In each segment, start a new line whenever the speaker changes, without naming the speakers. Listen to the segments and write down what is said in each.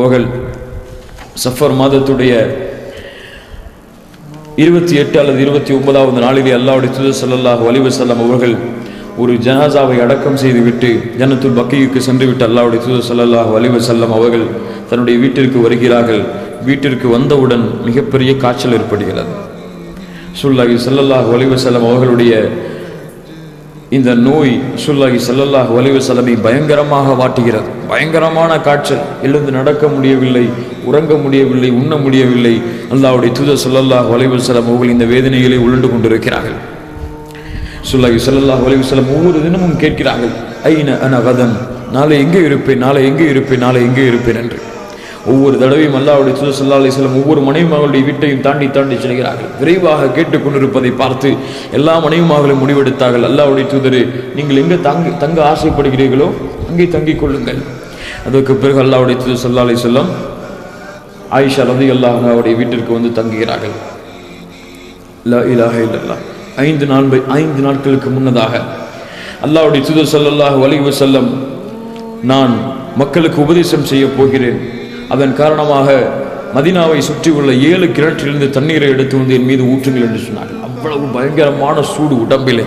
அவர்கள் சஃபர் மாதத்துடைய இருபத்தி எட்டு அல்லது இருபத்தி ஒன்பதாவது நாளிலே அல்லாவுடைய துது ஸல்லல்லாஹு வலிவு வஸல்லம் அவர்கள் ஒரு ஜனாசாவை அடக்கம் செய்துவிட்டு ஜன்னத்துல் பக்கியுக்கு சென்றுவிட்டு அல்லாவுடைய துது ஸல்லல்லாஹு வலிவு செல்லம் அவர்கள் தன்னுடைய வீட்டிற்கு வருகிறார்கள். வீட்டிற்கு வந்தவுடன் மிகப்பெரிய காய்ச்சல் ஏற்படுகிறது. சுல்லாஹி ஸல்லல்லாஹு அலைஹி செல்லம் அவர்களுடைய இந்த நோய் சுல்லாஹி ஸல்லல்லாஹு வலிவு செலவை பயங்கரமாக வாட்டுகிறது. பயங்கரமான காய்ச்சல். எழுந்து நடக்க முடியவில்லை உறங்க முடியவில்லை உண்ண முடியவில்லை. அல்லாவுடைய தூத ஸல்லல்லாஹு வலிவு செலம் அவர்கள் இந்த வேதனைகளை உழண்டு கொண்டிருக்கிறார்கள். சுல்லாஹி சல்லல்லாஹ் வலிவு செலம் ஒவ்வொரு தினமும் கேட்கிறார்கள் ஐன அன கதன்? நாளை எங்கே இருப்பேன்? நாளை எங்கே இருப்பேன்? நாளை எங்கே இருப்பேன்? என்று. ஒவ்வொரு தடவையும் அல்லாவுடைய சுத சல்லா அலைஹி ஒவ்வொரு மனைவிமார்களுடைய வீட்டையும் தாண்டி தாண்டி செல்கிறார்கள். விரைவாக கேட்டுக்கொண்டிருப்பதை பார்த்து எல்லா மனைவிமார்களும் முடிவெடுத்தார்கள். அல்லாவுடைய தூதர் நீங்கள் எங்கே தங்க தங்க ஆசைப்படுகிறீர்களோ அங்கே தங்கிக் கொள்ளுங்கள். அதற்கு பிறகு அல்லாவுடைய தூதர் சல்லா அலைஹி வஸல்லம் ஆயிஷா ரலியல்லாஹு அன்ஹா அவருடைய வீட்டிற்கு வந்து தங்குகிறார்கள். லா இலாஹ இல்லல்லாஹ். ஐந்து நாள் ஐந்து நாட்களுக்கு முன்னதாக அல்லாவுடைய தூதர் ஸல்லல்லாஹு வலிவு செல்லம் நான் மக்களுக்கு உபதேசம் செய்ய போகிறேன். அதன் காரணமாக மதினாவை சுற்றியுள்ள ஏழு கிணற்றிலிருந்து தண்ணீரை எடுத்து வந்து என் மீது ஊற்றுங்கள் என்று சொன்னார்கள். அவ்வளவு பயங்கரமான சூடு உடம்பிலே.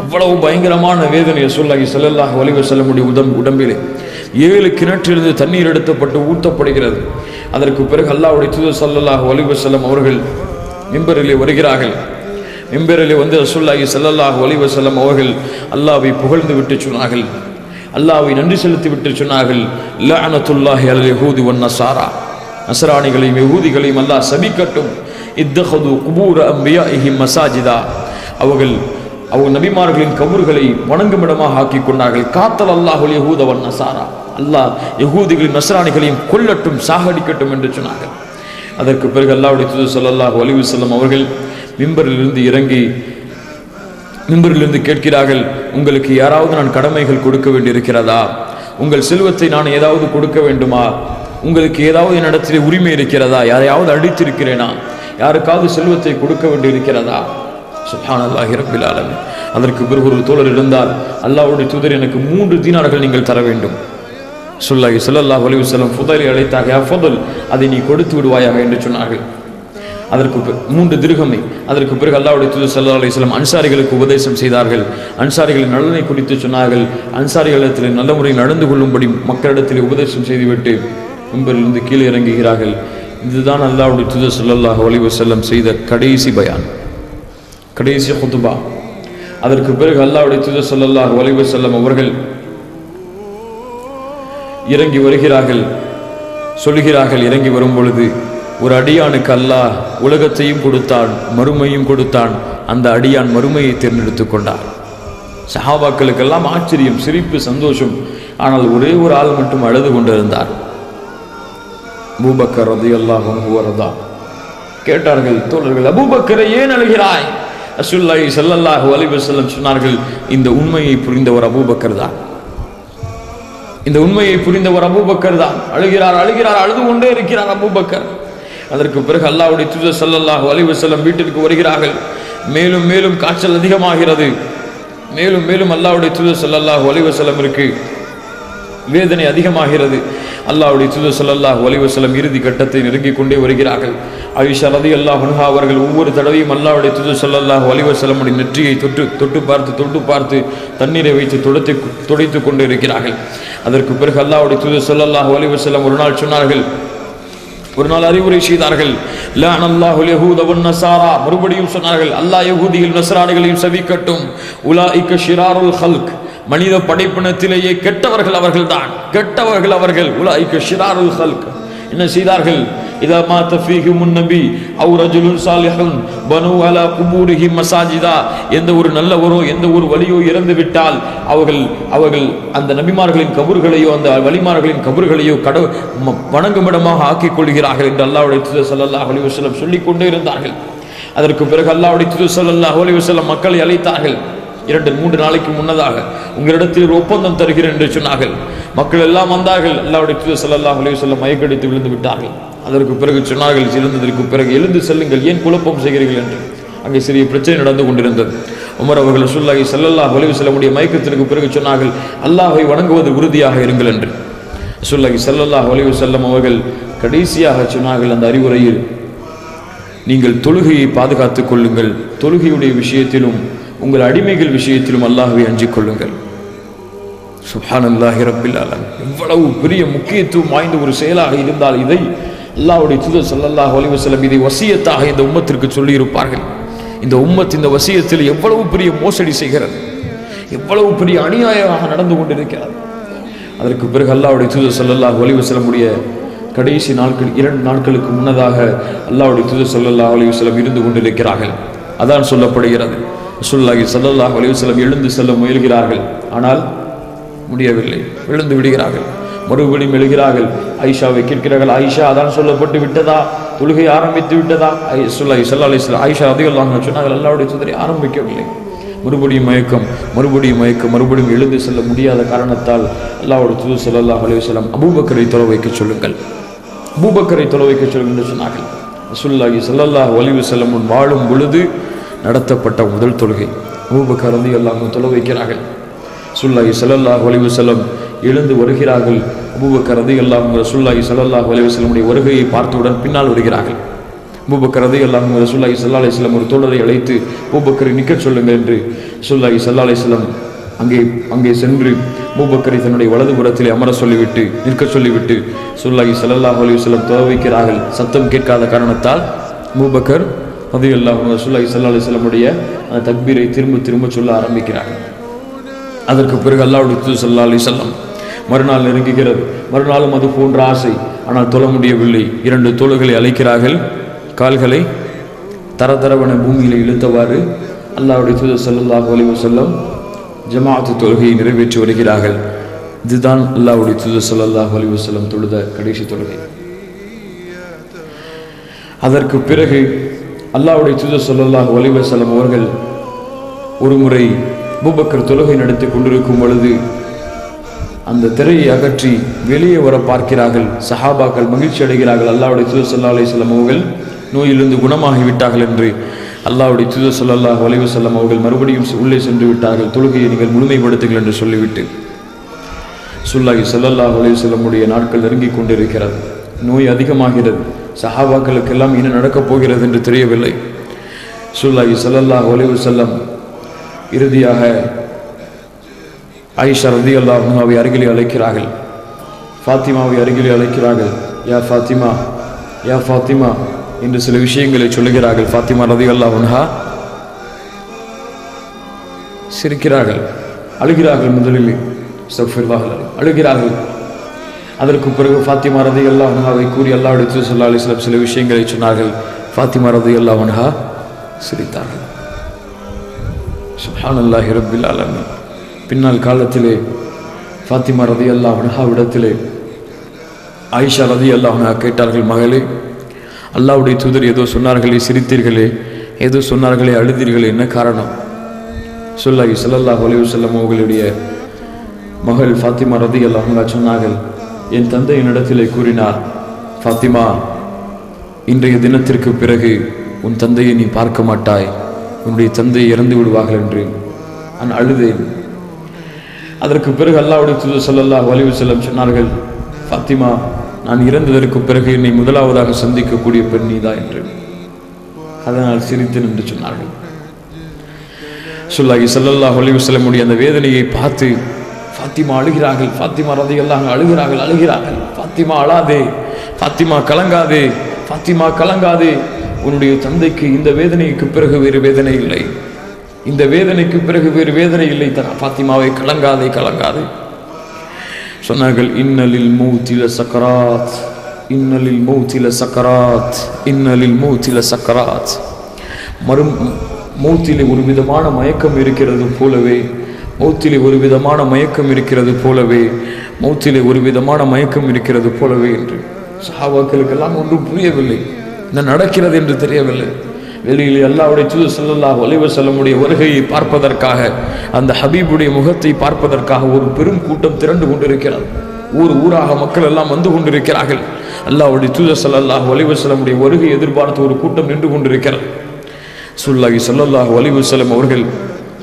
அவ்வளவு பயங்கரமான வேதனையை சொல்லாகி செல்லல்லாக வலிவு செல்ல முடியும் உடம்பு உடம்பிலே. ஏழு கிணற்றிலிருந்து தண்ணீர் எடுத்தப்பட்டு ஊற்றப்படுகிறது. அதற்கு பிறகு அல்லாவுடைய தூதர் ஸல்லல்லாஹு வலிவு செல்லம் அவர்கள் மிம்பரிலே வருகிறார்கள். மிம்பரிலே வந்து ரசூலுல்லாஹி ஸல்லல்லாஹு வலிவு செல்லம் அவர்கள் அல்லாவை புகழ்ந்து விட்டு சொன்னார்கள். அல்லாவை நன்றி செலுத்திவிட்டு சொன்னார்கள் லஅனத்துல்லாஹி அல் யஹூதி வன்ன சாரா நசராணிகளையும் யஹூதிகளையும் அல்லாஹ் சபிக்கட்டும். இத்தஹது குபூர் அம்பியா இஹிம் மசாஜிதா. அவர்கள் அவங்க நபிமார்களின் கபூர்களை வணங்கும் இடமாக ஆக்கி கொண்டார்கள். காத்தல் அல்லாஹுல் யஹூத வன்ன நசாரா. அல்லாஹ் யஹூதிகளின் நசராணிகளையும் கொல்லட்டும் சாகடிக்கட்டும் என்று சொன்னார்கள். அதற்கு பிறகு அல்லாவுடைய துது ஸல்லல்லாஹு அலைஹி வஸல்லம் அவர்கள் மிம்பரிலிருந்து இறங்கி மிம்பரிலிருந்து கேட்கிறார்கள் உங்களுக்கு யாராவது நான் கடமைகள் கொடுக்க வேண்டியிருக்கிறதா? உங்கள் செல்வத்தை நான் ஏதாவது கொடுக்க வேண்டுமா? உங்களுக்கு ஏதாவது என்னிடத்தில் உரிமை இருக்கிறதா? யாரையாவது அடித்திருக்கிறேனா? யாருக்காவது செல்வத்தை கொடுக்க வேண்டியிருக்கிறதா? சுப்ஹானல்லாஹி ரப்பில் ஆலமீன். அதற்கு பிறகு ஒரு தோழர் இருந்தால் அல்லாவுடைய தூதர் எனக்கு மூன்று தீனார்கள் நீங்கள் தர வேண்டும். சொல்லாஹி ஸல்லல்லாஹு வலிவு வஸல்லம் புதலை அழைத்தாக யா ஃபுதல் அதை நீ கொடுத்து விடுவாயாக? என்று சொன்னார்கள். அதற்கு மூன்று திருகமை. அதற்கு பிறகு அல்லாவுடைய தூது சல்லா அலிஸ்லாம் அன்சாரிகளுக்கு உபதேசம் செய்தார்கள். அன்சாரிகளின் நலனை குறித்து சொன்னார்கள். அன்சாரிகளிடத்தில் நல்ல முறையில் நடந்து கொள்ளும்படி மக்களிடத்தில் உபதேசம் செய்துவிட்டு முன்பிலிருந்து கீழே இறங்குகிறார்கள். இதுதான் அல்லாவுடைய தூது சல்லாஹ் அலைஹி செல்லம் செய்த கடைசி பயான். கடைசி குத்துபா. அதற்கு பிறகு அல்லாவுடைய தூது சல்லாஹ் அலைஹி அவர்கள் இறங்கி வருகிறார்கள் சொல்லுகிறார்கள் இறங்கி வரும் பொழுது ஒரு அடியானுக்கு அல்லாஹ் உலகத்தையும் கொடுத்தான் மறுமையும் கொடுத்தான். அந்த அடியான் மறுமையை தேர்ந்தெடுத்துக் கொண்டார் சஹாபாக்களுக்கெல்லாம் ஆச்சரியம் சிரிப்பு சந்தோஷம். ஆனால் ஒரே ஒரு ஆள் மட்டும் அழுது கொண்டிருந்தார். பூபக்கர் அது எல்லாம் வரதா. கேட்டார்கள் தோழர்கள் அபூபக்கரை ஏன் அழுகிறாய்? அசுல்லாஹி ஸல்லல்லாஹு வலிபு வஸல்லம் சொன்னார்கள் இந்த உண்மையை புரிந்தவர் அபூபக்கர் தான். இந்த உண்மையை புரிந்தவர் அபூபக்கர் தான். அழுகிறார் அழுகிறார் அழுது கொண்டே இருக்கிறார் அபூபக்கர். அதற்கு பிறகு அல்லாவுடைய தூதர் சல்லல்லாஹு அலைஹி வஸல்லம் வீட்டிற்கு வருகிறார்கள். மேலும் மேலும் காய்ச்சல் அதிகமாகிறது. மேலும் மேலும் அல்லாவுடைய தூதர் ஸல்லல்லாஹு அலைஹி இருக்கு. வேதனை அதிகமாகிறது. அல்லாவுடைய தூதர் சல்லல்லாஹு அலைஹி இறுதி கட்டத்தை நெருங்கிக் கொண்டே வருகிறார்கள். ஆயுஷா ரதி அல்லாஹ் அன்ஹா அவர்கள் ஒவ்வொரு தடவையும் அல்லாவுடைய தூதர் சல்லல்லாஹு அலைஹி நெற்றியை தொட்டு தொட்டு பார்த்து தொட்டு பார்த்து தண்ணீரை வைத்து துடைத்து துடைத்து கொண்டு இருக்கிறார்கள் அதற்கு பிறகு அல்லாவுடைய தூதர் சல்லல்லாஹு அலைஹி வஸல்லம் ஒரு நாள் சொன்னார்கள் ஒரு நாள் அறிவுரை செய்தார்கள். நசாரா மறுபடியும் சொன்னார்கள் அல்லா யகுதியில் நசராணிகளையும் சவிக்கட்டும். உலா இக்க ஷிராருல் ஹல்க் மனித படைப்பினத்திலேயே கெட்டவர்கள் அவர்கள்தான். கெட்டவர்கள் அவர்கள். உலாஇக்க ஷிராருல் ஹல்க் என்ன செய்தார்கள்? இதா மாத்த முன் நபி அவு ரஜுலுன் சாலிஹுன் பனு அலா குபூரிஹி மசாஜிதா. எந்த ஒரு நல்லவரோ எந்த ஒரு வழியோ இறந்து விட்டால் அவர்கள் அவர்கள் அந்த நபிமார்களின் கபர்களையோ அந்த வழிமார்களின் கபர்களையோ கட ம- வணங்குமிடமாக ஆக்கிக் கொள்கிறார்கள் என்று அல்லாவுடைய திரு சல்லா அலி வசலம் சொல்லிக் கொண்டே இருந்தார்கள். அதற்கு பிறகு அல்லாவுடைய திரு சல்லா அலி வசலம் மக்களை அழைத்தார்கள். இரண்டு மூன்று நாளைக்கு முன்னதாக உங்களிடத்தில் ஒரு ஒப்பந்தம் தருகிறேன் என்று சொன்னார்கள். மக்கள் எல்லாம் வந்தார்கள். அல்லாவுடைய தூது ஸல்லல்லாஹு அலைஹி மயக்கடித்து விழுந்து விட்டார்கள். அதற்கு பிறகு சொன்னார்கள் சிறந்ததற்கு பிறகு எழுந்து செல்லுங்கள். ஏன் குழப்பம் செய்கிறீர்கள்? என்று. அங்கே சிறிய பிரச்சனை நடந்து கொண்டிருந்தது. உமர் அவர்கள் ரசூலுல்லாஹி ஸல்லல்லாஹு அலைஹி வஸல்லமுடைய மயக்கத்திற்கு பிறகு சொன்னார்கள் அல்லாஹை வணங்குவது உறுதியாக இருங்கள் என்று. ரசூலுல்லாஹி ஸல்லல்லாஹு அலைஹி செல்லும் அவர்கள் கடைசியாக சொன்னார்கள் அந்த அறிவுரையில் நீங்கள் தொழுகையை பாதுகாத்துக் கொள்ளுங்கள். தொழுகையுடைய விஷயத்திலும் உங்கள் அடிமைகள் விஷயத்திலும் அல்லாஹை அஞ்சிக் கொள்ளுங்கள். சுப்ஹானல்லாஹி ரப்பில் இவ்வளவு எவ்வளவு பெரிய முக்கியத்துவம் வாய்ந்த ஒரு செயலாக இருந்தால் இதை அல்லாவுடைய தூதர் சல்லல்லாஹ் அலைஹி இதை வசியத்தாக இந்த உம்மத்திற்கு சொல்லி இருப்பார்கள் இந்த உம்மத் இந்த வசியத்தில் எவ்வளவு பெரிய மோசடி செய்கிறது. எவ்வளவு பெரிய அநியாயமாக நடந்து கொண்டிருக்கிறது. அதற்கு பிறகு அல்லாவுடைய தூதர் சல்லல்லாஹ் அலைஹி கடைசி நாட்கள் இரண்டு நாட்களுக்கு முன்னதாக அல்லாவுடைய தூதர் சல்லல்லாஹ் அலைஹி இருந்து கொண்டிருக்கிறார்கள். அதான் சொல்லப்படுகிறது. ரசூலுல்லாஹி சல்லல்லாஹ் அலைஹி எழுந்து செல்ல முயல்கிறார்கள். ஆனால் முடியவில்லை. விழுந்து விடுகிறார்கள். மறுபடியும் எழுகிறார்கள். ஐஷாவை கேட்கிறார்கள். ஐஷா அதான் சொல்லப்பட்டு விட்டதா? தொழுகை ஆரம்பித்து விட்டதா? ஐ- சொல்லாஹி ஸல்லல்லாஹு ஐஷா வஸல்லம். ஆயிஷா அதிகம் சொன்னார்கள். அல்லாஹ்வுடைய சுதரை ஆரம்பிக்கவில்லை. மறுபடியும் மயக்கம் மறுபடியும் மயக்கம் மறுபடியும் எழுந்து செல்ல முடியாத காரணத்தால் அல்லாவோட தூதர் சொல்லல்லா அலைஹி அபூபக்கரை தொலை வைக்க சொல்லுங்கள். அபூபக்கரை தொலை வைக்க சொல்லுங்கள் என்று சொன்னார்கள். ரசூலுல்லாஹி ஸல்லல்லாஹு ஒலிவு செல்லம் முன் வாழும் பொழுது நடத்தப்பட்ட முதல் தொழுகை. அபூபக்கர் வந்து எல்லாமே தொலை வைக்கிறார்கள். சுல்லாஹி ஸல்லல்லாஹு அலைஹி செல்லம் எழுந்து வருகிறார்கள். அபூபக்கர் எல்லாம் அன்ஹு ரசூலுல்லாஹி ஸல்லல்லாஹு செல்லமுடைய வருகையை பார்த்தவுடன் பின்னால் வருகிறார்கள். அபூபக்கர் எல்லாம் அன்ஹு சல்லா ஸல்லல்லாஹு ஒரு தோழரை அழைத்து பூபக்கரை நிற்கச் சொல்லுங்கள் என்று சுல்லாஹி சல்லா அலைஹி அங்கே அங்கே சென்று பூபக்கரை தன்னுடைய வலது புறத்தில் அமர சொல்லிவிட்டு நிற்கச் சொல்லிவிட்டு சுல்லாஹி சல்லாஹ் அலைஹி வஸல்லம் துவைக்கிறார்கள் சத்தம் கேட்காத காரணத்தால் பூபக்கர் ரலியல்லாஹு அன்ஹு ரசூலுல்லாஹி ஸல்லல்லாஹு அலைஹி அந்த தக்பீரை திரும்ப திரும்ப சொல்ல ஆரம்பிக்கிறார்கள். அதற்கு பிறகு அல்லாவுடைய தூது சல்லா அலி வஸல்லம் மறுநாள் நெருங்குகிறது. மறுநாளும் அது போன்ற ஆசை. ஆனால் தொழ முடியவில்லை. இரண்டு தோள்களை அழைக்கிறார்கள். கால்களை தரதரவன பூமியில் இழுத்தவாறு அல்லாவுடைய தூதர் சல்லாஹ் அலைஹி வஸல்லம் ஜமாஅத்து தொழுகையை நிறைவேற்றி வருகிறார்கள். இதுதான் அல்லாவுடைய தூதர் சல்லாஹ் அலைஹி செல்லம் தொழுத கடைசி தொழுகை. அதற்கு பிறகு அல்லாவுடைய தூதர் ஸல்லல்லாஹு அலைஹி வஸல்லம் அவர்கள் ஒருமுறை அபுபக்கர் தொழுகை நடத்தி கொண்டிருக்கும் பொழுது அந்த திரையை அகற்றி வெளியே வர பார்க்கிறார்கள். சஹாபாக்கள் மகிழ்ச்சி அடைகிறார்கள். அல்லாவுடைய தூதர் சல்லா அலிஸ்லாம் அவர்கள் நோயிலிருந்து குணமாகி விட்டார்கள் என்று அல்லாஹ்வுடைய தூதர் சல்லாஹ் அலைஹி வஸல்லம் அவர்கள் மறுபடியும் உள்ளே சென்று விட்டார்கள். தொழுகையை நீங்கள் முழுமைப்படுத்துங்கள் என்று சொல்லிவிட்டு சுல்லாஹி சல்லல்லாஹ் அலைஹி வஸல்லமுடைய நாட்கள் நெருங்கிக் கொண்டிருக்கிறது. நோய் அதிகமாகிறது. சஹாபாக்களுக்கெல்லாம் என்ன நடக்கப் போகிறது என்று தெரியவில்லை. சுல்லாஹி சல்லல்லாஹ் அலைஹி செல்லம் இறுதியாக ஆயிஷா ரதி அல்லாஹாவை அருகிலே அழைக்கிறார்கள். ஃபாத்திமாவை அருகிலே அழைக்கிறார்கள். யா ஃபாத்திமா யா ஃபாத்திமா என்று சில விஷயங்களை சொல்லுகிறார்கள். ஃபாத்திமா ரதி அல்லாஹா சிரிக்கிறார்கள். அழுகிறார்கள் முதலில். அஸ்தக்ஃபிருல்லாஹ் அழுகிறார்கள். அதற்கு பிறகு ஃபாத்திமா ரதி அல்லாஹாவை கூறி அல்லாஹ்வுடைய தூதர் ஸல்லல்லாஹு சில சில விஷயங்களை சொன்னார்கள். ஃபாத்திமா ரதி அல்லாஹா சிரித்தார்கள். சிரித்தார்கள் சுப்ஹானல்லாஹி ரப்பில் ஆலமீன். பின்னால் காலத்திலே ஃபாத்திமா ரதி அல்லா ஆயிஷா ரதி அல்லா கேட்டார்கள் மகளே அல்லாஹ்வுடைய தூதர் ஏதோ சொன்னார்களே சிரித்தீர்களே ஏதோ சொன்னார்களே அழுதீர்களே என்ன காரணம்? சொல்லாஹி ஸல்லல்லாஹு அலைஹி வஸல்லம் அவர்களுடைய மகள் ஃபாத்திமா ரதி அல்லாஹ் சொன்னார்கள் என் தந்தை என்னிடத்திலே கூறினார் ஃபாத்திமா இன்றைய தினத்திற்கு பிறகு உன் தந்தையை நீ பார்க்க மாட்டாய். உன்னுடைய தந்தையை இறந்து விடுவார்கள் என்று நான் அழுதேன். அதற்கு பிறகு அல்லாவுடைய துது சொல்லல்லா வலிவு செல்லம் சொன்னார்கள் ஃபாத்திமா நான் இறந்ததற்கு பிறகு என்னை முதலாவதாக சந்திக்கக்கூடிய பெண் நீதா என்று. அதனால் சிரித்தேன் என்று சொன்னார்கள். சொல்லாகி வலிவு செல்ல முடிய அந்த வேதனையை பார்த்து ஃபாத்திமா அழுகிறார்கள் ஃபாத்திமா ரதியல்லாஹு அழுகிறார்கள் அழுகிறார்கள் ஃபாத்திமா அழாதே ஃபாத்திமா கலங்காதே ஃபாத்திமா கலங்காதே உன்னுடைய தந்தைக்கு இந்த வேதனைக்கு பிறகு வேறு வேதனை இல்லை. இந்த வேதனைக்கு பிறகு வேறு வேதனை இல்லை. தர பாத்திமாவை கலங்காதே கலங்காதே. சொன்னார்கள் இன்னலில் மூத்தில சக்கராத் இன்னலில் மூத்தில சக்கராத் இன்னலில் மூத்தில சக்கராத். மறு மௌத்திலே ஒரு விதமான மயக்கம் இருக்கிறது போலவே மௌத்திலே ஒரு விதமான மயக்கம் இருக்கிறது போலவே மௌத்திலே ஒரு விதமான மயக்கம் இருக்கிறது போலவே என்று சஹாபாக்களுக்கெல்லாம் ஒன்றும் புரியவில்லை. என்ன நடக்கிறது என்று தெரியவில்லை. வெளியில் அல்லாவுடைய தூது ஸல்லல்லாஹு அலைஹி செல்லமுடைய வருகையை பார்ப்பதற்காக அந்த ஹபீபுடைய முகத்தை பார்ப்பதற்காக ஒரு பெரும் கூட்டம் திரண்டு கொண்டிருக்கிறது. ஊர் ஊராக மக்கள் எல்லாம் வந்து கொண்டிருக்கிறார்கள். அல்லாவுடைய தூதர் ஸல்லல்லாஹு ஒலிவு செல்லமுடைய வருகை எதிர்பார்த்து ஒரு கூட்டம் நின்று கொண்டிருக்கிறது. சுல்லாஹி ஸல்லல்லாஹு ஒலிவு செல்லம் அவர்கள்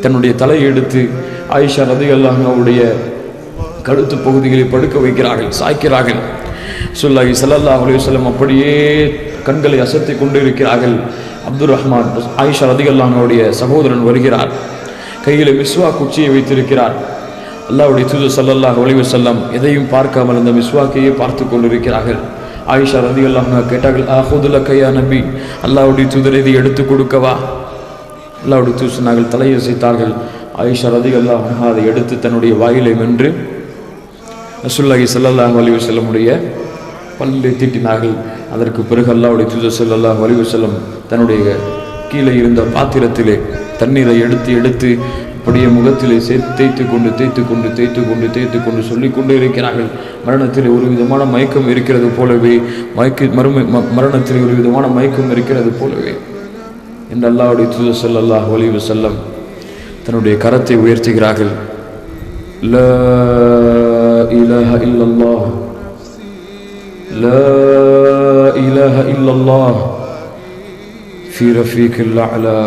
தன்னுடைய தலையை எடுத்து ஆயிஷா ரதியல்லாஹு அவருடைய கழுத்து பகுதிகளை படுக்க வைக்கிறார்கள் சாய்க்கிறார்கள். சுல்லாஹி ஸல்லல்லாஹு அலைஹி செல்லம் அப்படியே கண்களை அசத்தி கொண்டு இருக்கிறார்கள் அப்துல் ரஹ்மான் ஆயிஷா ரதிகல்லானுடைய சகோதரன் வருகிறார். கையில் மிஸ்வா குச்சியை வைத்திருக்கிறார். அல்லாவுடைய தூது சல்லல்லாஹ் ஒளிவு செல்லம் எதையும் பார்க்காமல் அந்த மிஸ்வாக்கையே பார்த்து கொண்டிருக்கிறார்கள். ஆயிஷா ரதிகல்லாஹு கேட்டார்கள் ஆஹூதுல கையா நம்பி அல்லாவுடைய தூதர் இதை எடுத்து கொடுக்கவா அல்லாவுடைய தூதர் சொன்னார்கள் தலையசைத்தார்கள் ஆயிஷா ரதிகல்லாஹு அதை எடுத்து தன்னுடைய வாயிலை வென்று ரசூல்லாஹி ஸல்லல்லாஹு ஒளிவு செல்லமுடைய பல்லை தீட்டினார்கள் அதற்கு பிறகு அல்லாஹ்வுடைய தூதர் ஸல்லல்லாஹு அலைஹி வஸல்லம் தன்னுடைய கீழே இருந்த பாத்திரத்திலே தண்ணீரை எடுத்து எடுத்து அப்படியே முகத்திலே சேர்த்து தேய்த்து கொண்டு தேய்த்து கொண்டு தேய்த்து கொண்டு தேய்த்து கொண்டு சொல்லிக் கொண்டு இருக்கிறார்கள் மரணத்தில் ஒரு விதமான மயக்கம் இருக்கிறது போலவே மயக்க மறுமை ம- மரணத்தில் ஒரு விதமான மயக்கம் இருக்கிறது போலவே என்று அல்லாஹ்வுடைய தூதர் ஸல்லல்லாஹு அலைஹி வஸல்லம் தன்னுடைய கரத்தை உயர்த்துகிறார்கள் لا إله إلا الله لا إله إلا الله في رفيق الأعلى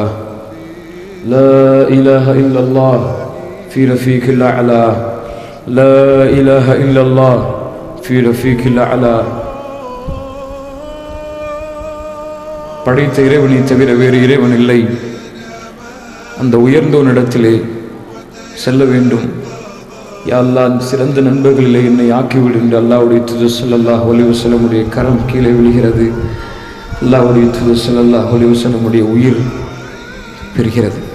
لا إله إلا الله في رفيق الأعلى لا إله إلا الله في رفيق الأعلى படைத்த இறைவனை தவிர வேறு இறைவன் இல்லை அந்த உயர்ந்தோனிடத்திலே செல்ல வேண்டும் யா சிறந்த நண்பர்களிலே என்னை ஆக்கிவிடும் என்று அல்லாவுடைய தூதர் அல்லாஹ் அலைஹி கரம் கீழே விழுகிறது. அல்லாவுடைய தூதர் அல்லாஹ் அலைஹி உயிர் பெறுகிறது.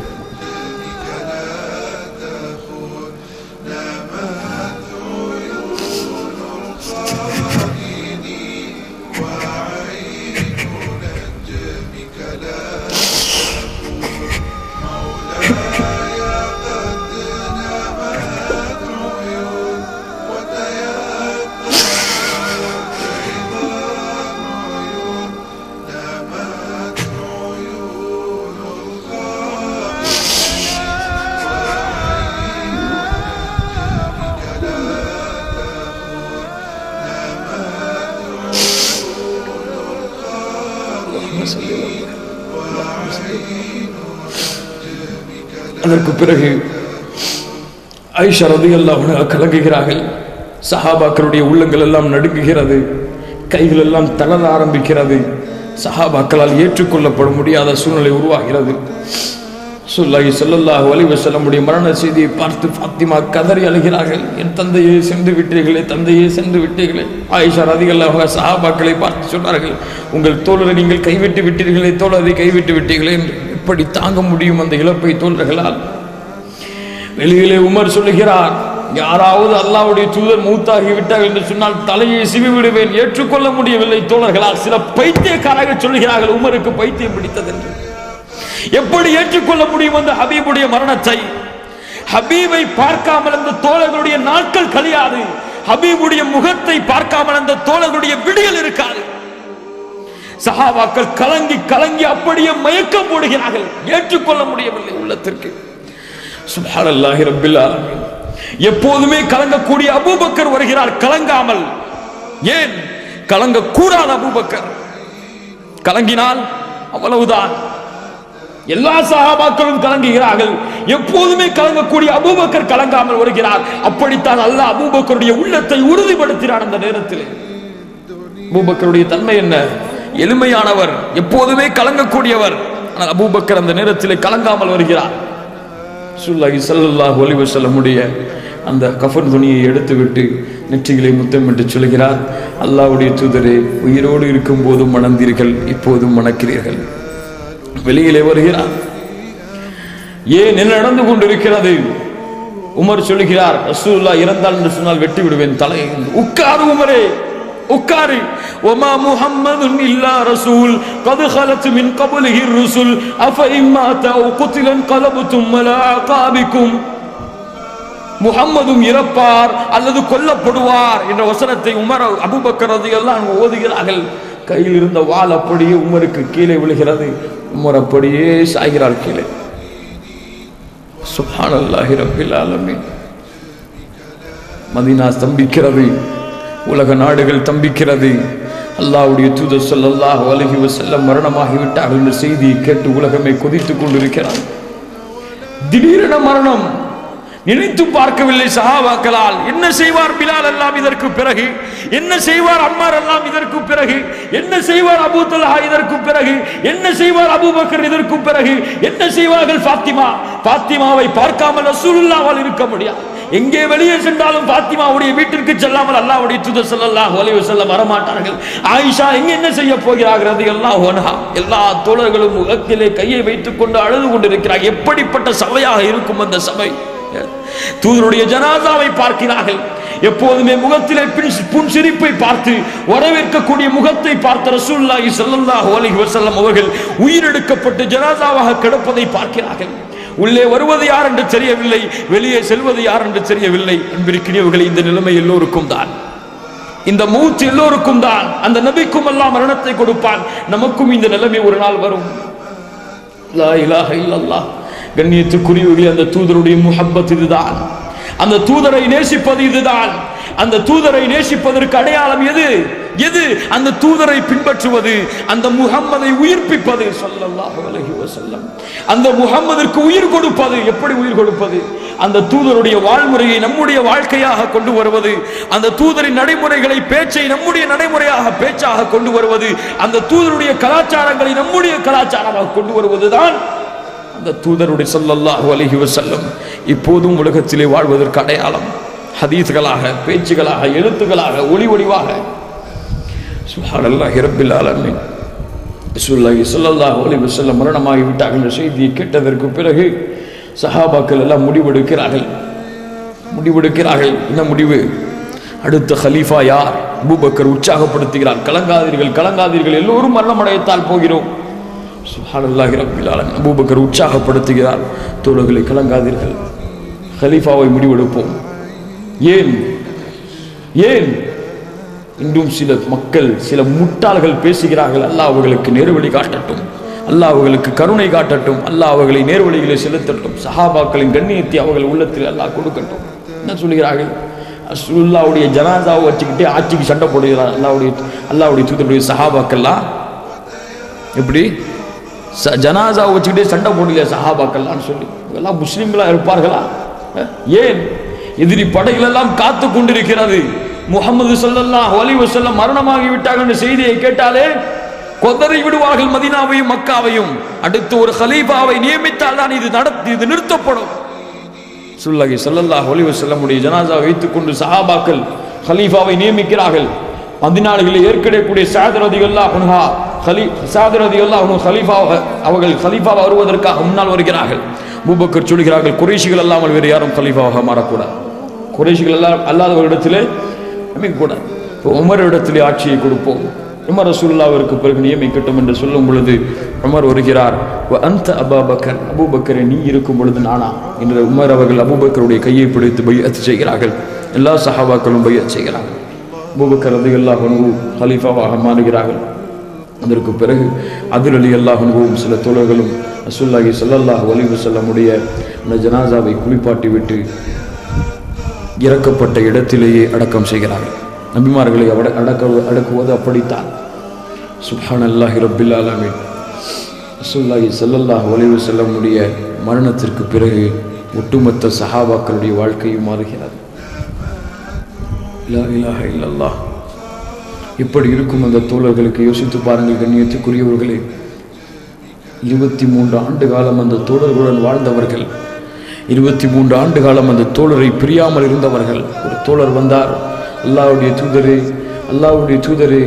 பிறகு ஐஷா ரதியல்லாஹு கலங்குகிறார்கள். சஹாபாக்களுடைய உள்ளங்கள் எல்லாம் நடுங்குகிறது. கைகள் எல்லாம் தளர ஆரம்பிக்கிறது. சஹாபாக்களால் ஏற்றுக்கொள்ளப்பட முடியாத சூழ்நிலை உருவாகிறது. சொல்லாஹி சொல்லல்லாஹ் அலைஹி செல்லமுடைய மரண செய்தியை பார்த்து ஃபாத்திமா கதறி அழுகிறார்கள். என் தந்தையே சென்று விட்டீர்களே தந்தையே சென்று விட்டீர்களே. ஆயிஷா ரதியல்லாஹு சஹாபாக்களை பார்த்து சொன்னார்கள் உங்கள் தோழரை நீங்கள் கைவிட்டு விட்டீர்களே தோழரை கைவிட்டு விட்டீர்களே என்று. எப்படி தாங்க முடியும் அந்த இழப்பை தோழர்களால்? வெளியிலே உமர் சொல்லுகிறார் யாராவது அல்லாவுடைய தூதர் மூத்தாகி விட்டார் என்று சொன்னால் தலையை சிவி விடுவேன் ஏற்றுக்கொள்ள முடியவில்லை. தோழர்களால் சில பைத்தியக்காரர்கள் சொல்லுகிறார்கள் உமருக்கு பைத்தியம் பிடித்தது என்று. எப்படி ஏற்றுக்கொள்ள முடியும்? அந்த ஹபீபுடைய மரணத்தை. ஹபீபை பார்க்காமல் அந்த தோழர்களுடைய நாட்கள் கழியாது. ஹபீபுடைய முகத்தை பார்க்காமல் அந்த தோழர்களுடைய விடியல் இருக்காது. சஹாவாக்கள் கலங்கி கலங்கி அப்படியே மயக்கம் போடுகிறார்கள் ஏற்றுக்கொள்ள முடியவில்லை உள்ளத்திற்கு. சுப்ஹானல்லாஹி ரப்பில் ஆலமீன். எப்போதுமே கலங்கக்கூடிய அபூபக்கர் வருகிறார் கலங்காமல். ஏன்? கலங்க அபூபக்கர். கலங்கினால் அவ்வளவுதான். எல்லா சகாபாக்களும் கலங்குகிறார்கள். எப்போதுமே கலங்கக்கூடிய அபூபக்கர் கலங்காமல் வருகிறார். அப்படித்தான் அல்ல அபூபக்கருடைய உள்ளத்தை உறுதிப்படுத்தினான் அந்த நேரத்தில். அபூபக்கருடைய தன்மை என்ன? எளிமையானவர் எப்போதுமே கலங்கக்கூடியவர். ஆனால் அபூபக்கர் அந்த நேரத்திலே கலங்காமல் வருகிறார். சுல்லாஹி ஸல்லல்லாஹு அலைஹி செல்லமுடைய அந்த கஃன் துணியை எடுத்துவிட்டு நெற்றிகளை முத்தமிட்டு சொல்கிறார் அல்லாஹ்வுடைய தூதரே உயிரோடு இருக்கும் போதும் மணந்தீர்கள் இப்போதும் மணக்கிறீர்கள். வெளியிலே வருகிறார் ஏன் என்ன நடந்து கொண்டிருக்கிறது? உமர் சொல்லுகிறார் ரசூல்லா இறந்தால் என்று சொன்னால் வெட்டி விடுவேன் தலை உட்காரு உமரே. உட்காரு. ஒமா முஹம்மதுன் இல்லா ரசூல் கது ஹலத்து மின் கபுலிஹி ருசுல் அஃப இம்மாத்தா குத்திலன் கலபுத்தும் மலா காபிக்கும். முகம்மதும் இறப்பார் அல்லது கொல்லப்படுவார் என்ற வசனத்தை உமர் அபுபக்கரது எல்லாம் ஓதுகிறார்கள் கையில் இருந்த வால் அப்படியே உமருக்கு கீழே விழுகிறது. உமர் அப்படியே சாகிறாள் கீழே. சுபானல்லாஹி ரபில் ஆலமின். மதினா ஸ்தம்பிக்கிறது. உலக நாடுகள் தம்பிக்கிறது. அல்லாவுடைய தூத ஸல்லல்லாஹு அலைஹி செல்ல மரணமாகிவிட்டார்கள் என்ற செய்தியை கேட்டு உலகமே கொதித்துக் கொண்டிருக்கிறார். திடீரென மரணம். நினைத்து பார்க்கவில்லை சஹாபாக்களால். என்ன செய்வார் பிலால் எல்லாம் இதற்கு பிறகு? என்ன செய்வார் அம்மார் எல்லாம் இதற்கு பிறகு? என்ன செய்வார் அபு தல்ஹா இதற்கு பிறகு? என்ன செய்வார் அபூபக்கர் இதற்கு பிறகு? என்ன செய்வார்கள் பாத்திமா பாத்திமாவை பார்க்காமல் ரசூலுல்லாவால் இருக்க முடியாது. எங்கே வெளியே சென்றாலும் பாத்திமாவுடைய வீட்டிற்கு செல்லாமல் அல்லாவுடைய தூதர் செல்லல்லாஹ் ஒலிவு செல்ல வரமாட்டார்கள். ஆயிஷா எங்க என்ன செய்ய போகிறார்கள் அது எல்லாம் ஒன்ஹா எல்லா தோழர்களும் முகத்திலே கையை வைத்துக் கொண்டு அழுது கொண்டிருக்கிறார். எப்படிப்பட்ட சபையாக இருக்கும் அந்த சபை? தூதருடைய ஜனாதாவை பார்க்கிறார்கள். எப்போதுமே முகத்திலே புன் புன்சிரிப்பை பார்த்து வரவேற்கக்கூடிய முகத்தை பார்த்த ரசூல்லாஹி ஸல்லல்லாஹு அலிஹி வசல்லம் அவர்கள் உயிரெடுக்கப்பட்டு ஜனாதாவாக கிடப்பதை பார்க்கிறார்கள். உள்ளே வருவது யார் என்று தெரியவில்லை வெளியே செல்வது யார் என்று தெரியவில்லை. அன்பிருக்கிறவர்களே இந்த நிலைமை எல்லோருக்கும் தான். இந்த மூச்சு எல்லோருக்கும் தான். அந்த நபிக்கும் எல்லாம் மரணத்தை கொடுப்பான். நமக்கும் இந்த நிலைமை ஒரு நாள் வரும். லா கண்ணியத்துக்குரியவர்களே அந்த தூதருடைய முஹப்பத் இதுதான். அந்த தூதரை நேசிப்பது இதுதான். அந்த தூதரை நேசிப்பதற்கு அடையாளம் எது? எது? அந்த தூதரை பின்பற்றுவது அந்த முகம்மதை உயிர்ப்பிப்பது ஸல்லல்லாஹு அலைஹி வஸல்லம். அந்த முகம்மதிற்கு உயிர் கொடுப்பது எப்படி உயிர் கொடுப்பது? அந்த தூதருடைய வாழ்முறையை நம்முடைய வாழ்க்கையாக கொண்டு வருவது அந்த தூதரின் நடைமுறைகளை பேச்சை நம்முடைய நடைமுறையாக பேச்சாக கொண்டு வருவது அந்த தூதருடைய கலாச்சாரங்களை நம்முடைய கலாச்சாரமாக கொண்டு வருவதுதான் அந்த தூதருடைய ஸல்லல்லாஹு அலைஹி செல்லும் இப்போதும் உலகத்திலே வாழ்வதற்கு அடையாளம். ஹதீஸ்களாக பேச்சுகளாக எழுத்துக்களாக ஒளி ஒளிவாக. சுப்ஹானல்லாஹி ரப்பில் ஆலமீன். ரசூலுல்லாஹி ஸல்லல்லாஹு அலைஹி மரணமாகி விட்டார்கள். என்ற செய்தியை கேட்டதற்கு பிறகு சஹாபாக்கள் எல்லாம் முடிவெடுக்கிறார்கள். முடிவெடுக்கிறார்கள். என்ன முடிவு? அடுத்த ஹலீஃபா யார்? பூபக்கர் உற்சாகப்படுத்துகிறார். கலங்காதீர்கள் கலங்காதீர்கள். எல்லோரும் மரணமடையத்தால் போகிறோம். சுப்ஹானல்லாஹி ரப்பில் அபூபக்கர் உற்சாகப்படுத்துகிறார். தோழர்களை கலங்காதீர்கள். ஹலீஃபாவை முடிவெடுப்போம். ஏன்? ஏன்? இன்றும் சில மக்கள் சில முட்டாள்கள் பேசுகிறார்கள். அல்லாஹ் அவர்களுக்கு நேர்வழி காட்டட்டும். அல்ல அவர்களுக்கு கருணை காட்டட்டும். அல்லாஹ் அவர்களை நேர்வழிகளை செலுத்தட்டும். சஹாபாக்களின் கண்ணியத்தை அவர்கள் உள்ளத்தில் அல்லாஹ் கொடுக்கட்டும். என்ன சொல்கிறார்கள்? அசுல்லாவுடைய ஜனாதாவை வச்சுக்கிட்டே ஆட்சிக்கு சண்டை போடுகிறார். அல்லாவுடைய அல்லாவுடைய தூதருடைய சஹாபாக்கள்லாம். எப்படி? ச ஜனாதாவை வச்சுக்கிட்டே சண்டை போடலையா சஹாபாக்கள்லாம்னு சொல்லி. இதெல்லாம் முஸ்லீம்களாக இருப்பார்களா? ஏன்? எதிரி படைகள் எல்லாம் காத்து கொண்டிருக்கிறது. முகமது சொல்லல்லா அலைஹி வஸல்லம் மரணமாகி விட்டார்கள் என்ற செய்தியை கேட்டாலே கொதறி விடுவார்கள் மதீனாவையும் மக்காவையும். அடுத்து ஒரு ஹலீஃபாவை நியமித்தால் தான் இது நடத்தி இது நிறுத்தப்படும். சுல்லகி ஸல்லல்லாஹு அலைஹி வஸல்லமுடைய வைத்துக் வைத்துக்கொண்டு சஹாபாக்கள் ஹலீஃபாவை நியமிக்கிறார்கள். மதினாடுகளில் ஏற்கனவே சாத் ரதியல்லாஹு அன்ஹா ஹலி சாதரதிகள்லா ரதியல்லாஹு அன்ஹு ஹலீஃபா அவர்கள் ஹலீஃபா வருவதற்காக முன்னால் வருகிறார்கள். பூபக்கர் சொல்கிறார்கள் குறைஷிகள் அல்லாமல் வேறு யாரும் ஹலீஃபாவாக மாறக்கூடாது. குறைஷிகள் எல்லாம் அல்லாதவரிடத்திலே அமைக்கக்கூடாது இப்போ உமரிடத்திலே ஆட்சியை கொடுப்போம். உமர் ரசூல்லாவிற்கு பிறகு நியமிக்கட்டும் என்று சொல்லும் பொழுது உமர் வருகிறார் அந்த அபாபக்கர். அபூபக்கரை நீ இருக்கும் பொழுது நானா? என்று உமர் அவர்கள் அபூபக்கருடைய கையை பிடித்து பையத்து செய்கிறார்கள். எல்லா சஹாபாக்களும் பையத் செய்கிறார்கள். அபூபக்கர் அது எல்லா ஹலீஃபாவாக மாறுகிறார்கள். அதற்கு பிறகு அதில் அலி அல்லாஹனுவும் சில தோழர்களும் அசுல்லாஹி சல்லல்லாஹ் அலைஹி செல்லமுடைய அந்த ஜனாசாவை குளிப்பாட்டி விட்டு இறக்கப்பட்ட இடத்திலேயே அடக்கம் செய்கிறார்கள். நபிமார்களை அட அடக்க அடக்குவது அப்படித்தான். சுஹான் அல்லாஹி ரபில் ஆலமீன். அசுல்லாஹி சல்லல்லாஹ் அலைஹி செல்லமுடைய மரணத்திற்கு பிறகு ஒட்டுமொத்த சஹாபாக்களுடைய வாழ்க்கையும் மாறுகிறது. இல்லா இலாஹ இல்லல்லாஹ். இப்படி இருக்கும் அந்த தோழர்களுக்கு யோசித்து பாருங்கள் கண்ணியத்துக்குரியவர்களே. இருபத்தி மூன்று ஆண்டு காலம் அந்த தோழர்களுடன் வாழ்ந்தவர்கள். இருபத்தி மூன்று ஆண்டு காலம் அந்த தோழரை பிரியாமல் இருந்தவர்கள். ஒரு தோழர் வந்தார் அல்லாவுடைய தூதரே அல்லாவுடைய தூதரே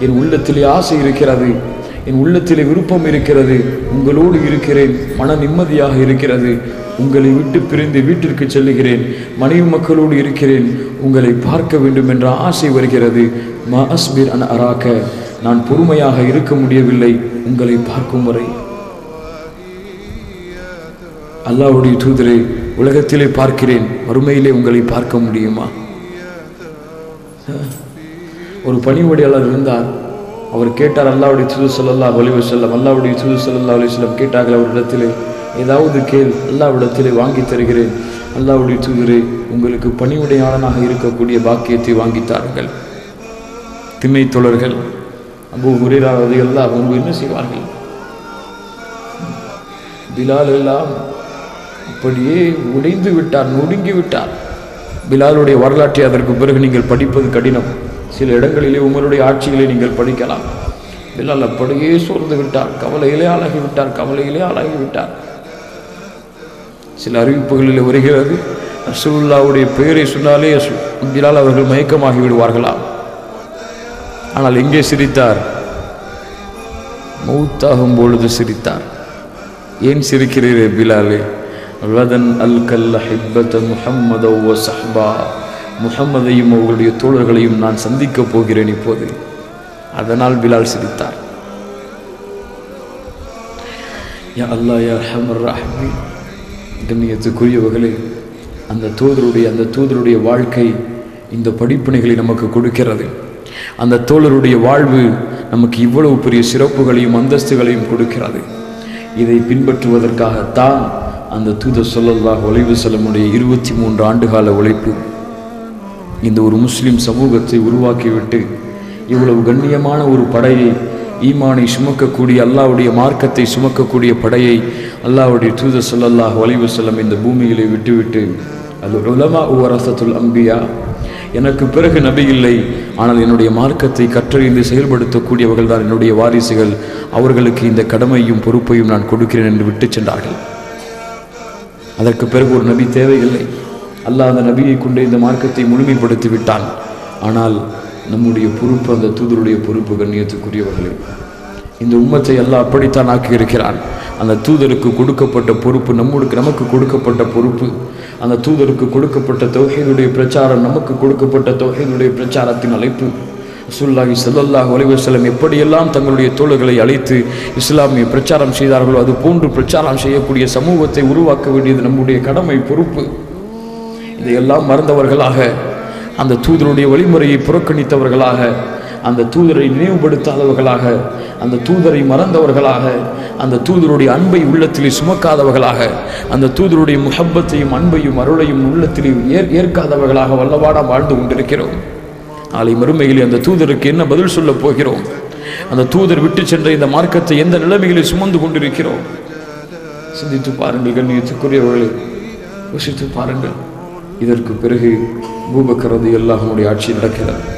என் உள்ளத்திலே ஆசை இருக்கிறது என் உள்ளத்திலே விருப்பம் இருக்கிறது உங்களோடு இருக்கிறேன் மன நிம்மதியாக இருக்கிறது உங்களை விட்டு பிரிந்து வீட்டிற்கு செல்லுகிறேன் மனைவி மக்களோடு இருக்கிறேன் உங்களை பார்க்க வேண்டும் என்ற ஆசை வருகிறது மா அஸ்பிர் அன அராக்க நான் பொறுமையாக இருக்க முடியவில்லை உங்களை பார்க்கும் வரை. அல்லாஹ்வுடைய தூதரை உலகத்திலே பார்க்கிறேன் வறுமையிலே உங்களை பார்க்க முடியுமா? ஒரு பணிவுடையாளர் இருந்தார் அவர் கேட்டார் அல்லாவுடைய தூது சொல்லல்லா வலிவு செல்லம் அல்லாவுடைய தூது சொல்லல்லா ஒலி செல்லம் கேட்டார்கள் அவரிடத்திலே ஏதாவது கேள் அல்லாவிடத்திலே வாங்கி தருகிறேன். அல்லாவுடைய தூதரை உங்களுக்கு பணிவுடையாளனாக இருக்கக்கூடிய பாக்கியத்தை வாங்கி தாருங்கள். திண்ணை தோழர்கள் அபு ஹுரேரா அவங்க என்ன செய்வார்கள்? பிலால் எல்லாம் அப்படியே உடைந்து விட்டார் நொடுங்கி விட்டார். பிலாலுடைய வரலாற்றை அதற்கு பிறகு நீங்கள் படிப்பது கடினம். சில இடங்களிலே உங்களுடைய ஆட்சிகளை நீங்கள் படிக்கலாம். பிலால் அப்படியே சோர்ந்து விட்டார் கவலையிலே ஆளாகிவிட்டார் கவலையிலே ஆளாகி விட்டார். சில அறிவிப்புகளில் வருகிறது ரசூலுல்லாவுடைய பெயரை சொன்னாலே பிலால் அவர்கள் மயக்கமாகி விடுவார்களாம். ஆனால் எங்கே சிரித்தார். மௌத்தாகும் பொழுது சிரித்தார். ஏன் சிரிக்கிறீரே பிலாலே? வதன் அல் கல்ல ஹிப்பத் முஹம்மதோ சஹ்பா முஹம்மதையும் அவர்களுடைய தோழர்களையும் நான் சந்திக்கப் போகிறேன் இப்போது. அதனால் பிலால் சிரித்தார். யா அல்லாஹ் யா ரஹமர் ரஹீம் கண்ணியத்துக்குரியவர்களே அந்த தூதருடைய அந்த தூதருடைய வாழ்க்கை இந்த படிப்பினைகளை நமக்கு கொடுக்கிறது. அந்த தோழருடைய வாழ்வு நமக்கு இவ்வளவு பெரிய சிறப்புகளையும் அந்தஸ்துகளையும் கொடுக்கிறது. இதை பின்பற்றுவதற்காகத்தான் அந்த தூத சொல்லல்லாஹ் ஒளிவு செல்லமுடைய இருபத்தி மூன்று ஆண்டுகால உழைப்பு இந்த ஒரு முஸ்லிம் சமூகத்தை உருவாக்கிவிட்டு இவ்வளவு கண்ணியமான ஒரு படையை ஈமானை சுமக்கக்கூடிய அல்லாவுடைய மார்க்கத்தை சுமக்கக்கூடிய படையை அல்லாஹ்வுடைய தூத சொல்லல்லாஹ் அலைஹி செல்லம் இந்த பூமியிலே விட்டுவிட்டு அது உலமா உவரசத்துல் அம்பியா எனக்கு பிறகு நபி இல்லை. ஆனால் என்னுடைய மார்க்கத்தை கற்றறிந்து செயல்படுத்தக்கூடியவர்கள் தான் என்னுடைய வாரிசுகள். அவர்களுக்கு இந்த கடமையும் பொறுப்பையும் நான் கொடுக்கிறேன் என்று விட்டு சென்றார்கள். அதற்கு பிறகு ஒரு நபி தேவையில்லை. அல்லாஹ் அந்த நபியை கொண்டு இந்த மார்க்கத்தை முழுமைப்படுத்தி விட்டான். ஆனால் நம்முடைய பொறுப்பு அந்த தூதருடைய பொறுப்பு கண்ணியத்துக்குரியவர்களே. இந்த உம்மத்தை எல்லாம் அப்படித்தான் ஆக்கி இருக்கிறான் அந்த தூதருக்கு கொடுக்கப்பட்ட பொறுப்பு நம்முடைய நமக்கு கொடுக்கப்பட்ட பொறுப்பு. அந்த தூதருக்கு கொடுக்கப்பட்ட தொகையினுடைய பிரச்சாரம் நமக்கு கொடுக்கப்பட்ட தொகையினுடைய பிரச்சாரத்தின் அழைப்பு. சுல்லாஹி ஸல்லல்லாஹு அலைஹி எப்படியெல்லாம் தங்களுடைய தோழர்களை அழைத்து இஸ்லாமிய பிரச்சாரம் செய்தார்களோ அது போன்று பிரச்சாரம் செய்யக்கூடிய சமூகத்தை உருவாக்க வேண்டியது நம்முடைய கடமை பொறுப்பு. இதையெல்லாம் மறந்தவர்களாக அந்த தூதருடைய வழிமுறையை புறக்கணித்தவர்களாக அந்த தூதரை நினைவுபடுத்தாதவர்களாக அந்த தூதரை மறந்தவர்களாக அந்த தூதருடைய அன்பை உள்ளத்திலே சுமக்காதவர்களாக அந்த தூதருடைய முஹப்பத்தையும் அன்பையும் அருளையும் உள்ளத்திலே ஏற் ஏற்காதவர்களாக வல்லவாடா வாழ்ந்து கொண்டிருக்கிறோம். நாளை மறுமையிலே அந்த தூதருக்கு என்ன பதில் சொல்லப் போகிறோம்? அந்த தூதர் விட்டு சென்ற இந்த மார்க்கத்தை எந்த நிலைமைகளில் சுமந்து கொண்டிருக்கிறோம்? சிந்தித்து பாருங்கள் கண்ணியத்துக்குரியவர்களே. யோசித்து பாருங்கள். இதற்கு பிறகு பூபக்கரது எல்லாருடைய ஆட்சி நடக்கிறது.